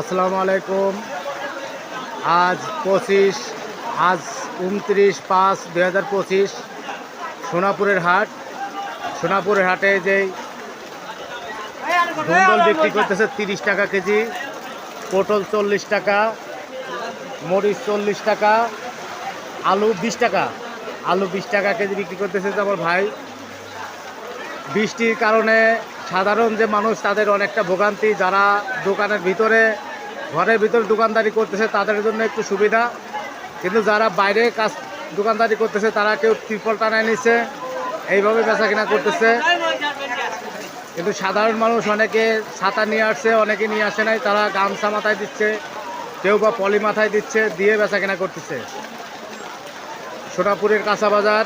আসসালামু আলাইকুম। আজ পঁচিশ, আজ উনত্রিশ পাঁচ দুই হাজার পঁচিশ, সোনাপুরের হাট। সোনাপুরের হাটে যেই ধুন্দল বিক্রি করতেছে তিরিশ টাকা কেজি, পটল চল্লিশ টাকা, মরিচ চল্লিশ টাকা, আলু বিশ টাকা। আলু বিশ টাকা কেজি বিক্রি করতেছে তো আমার ভাই। বৃষ্টির কারণে সাধারণ যে মানুষ, তাদের অনেকটা ভোগান্তি। যারা দোকানের ভিতরে, ঘরের ভিতরে দোকানদারি করতেছে, তাদের জন্য একটু সুবিধা। কিন্তু যারা বাইরে কাজ, দোকানদারি করতেছে, তারা কেউ ত্রিপল টানায় নিচ্ছে এইভাবে বেচা কিনা করতেছে। কিন্তু সাধারণ মানুষ অনেকে ছাতা নিয়ে আসছে, অনেকে নিয়ে আসে নাই, তারা গামছা মাথায় দিচ্ছে, কেউ বা পলি মাথায় দিচ্ছে, দিয়ে বেচা কেনা করতেছে। সোনাপুরের কাঁচা বাজার,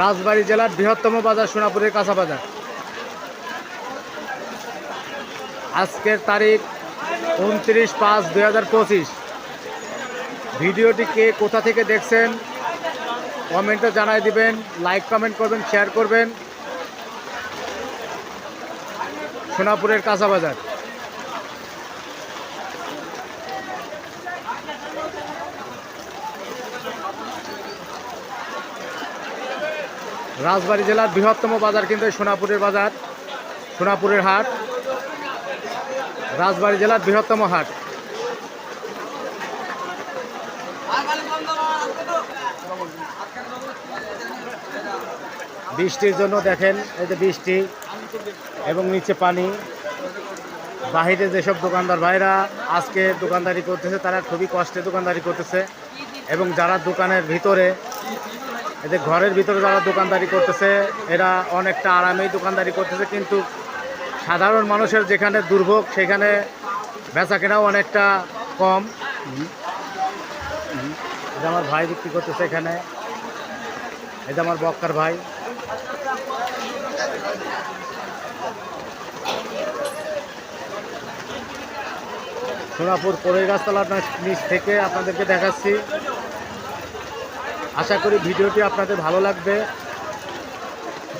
রাজবাড়ী জেলার বৃহত্তম বাজার সোনাপুরের কাঁচা বাজার। আজকের তারিখ উনত্রিশ পাঁচ দুই হাজার পঁচিশ। ভিডিওটি কে কোথা থেকে দেখছেন, কমেন্টে জানাই দিবেন, লাইক, কমেন্ট করবেন, শেয়ার করবেন। সোনাপুরের কাঁচা বাজার। রাজবাড়ী জেলার বৃহত্তম বাজার কিন্তু সোনাপুরের বাজার, সোনাপুরের হাট। রাজবাড়ী জেলার বৃহত্তম হাট। বৃষ্টির জন্য দেখেন, এই যে বৃষ্টি এবং নিচে পানি। বাহিরে যেসব দোকানদার ভাইরা আজকে দোকানদারি করতেছে, তারা খুবই কষ্টে দোকানদারি করতেছে এবং যারা দোকানের ভিতরে এদের ঘরের ভিতরে যারা দোকানদারি করতেছে, এরা অনেকটা আরামেই দোকানদারি করতেছে, কিন্তু সাধারণ মানুষের যেখানে দুর্ভোগ, সেখানে বেচা কেনাও অনেকটা কম। এটা আমার ভাই বিক্রি করতেছে এখানে। এটা আমার বক্কার ভাই। সোনাপুর পরের গাছতলার নিচ থেকে আপনাদেরকে দেখাচ্ছি। আশা করি ভিডিওটি আপনাদের ভালো লাগবে।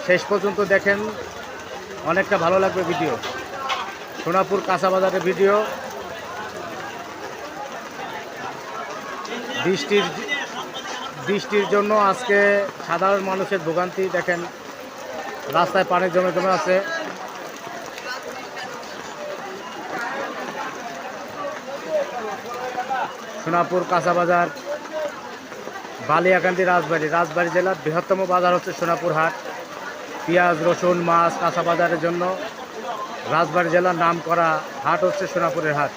শেষ পর্যন্ত দেখেন। অনেকটা ভালো লাগবে ভিডিও। সোনাপুর কাঁচা বাজারের ভিডিও। বৃষ্টির বৃষ্টির জন্য আজকে সাধারণ মানুষের ভোগান্তি, দেখেন, রাস্তায় পানি জমে জমে আছে। সোনাপুর কাঁচা বাজার, বালিয়াকান্দি রাজবাড়ি। রাজবাড়ি জেলার বৃহত্তম বাজার হচ্ছে সোনাপুর হাট। পেঁয়াজ রসুন মাছ কাঁচা বাজারের জন্য রাজবাড়ি জেলার নাম করা হাট হচ্ছে সোনাপুরের হাট।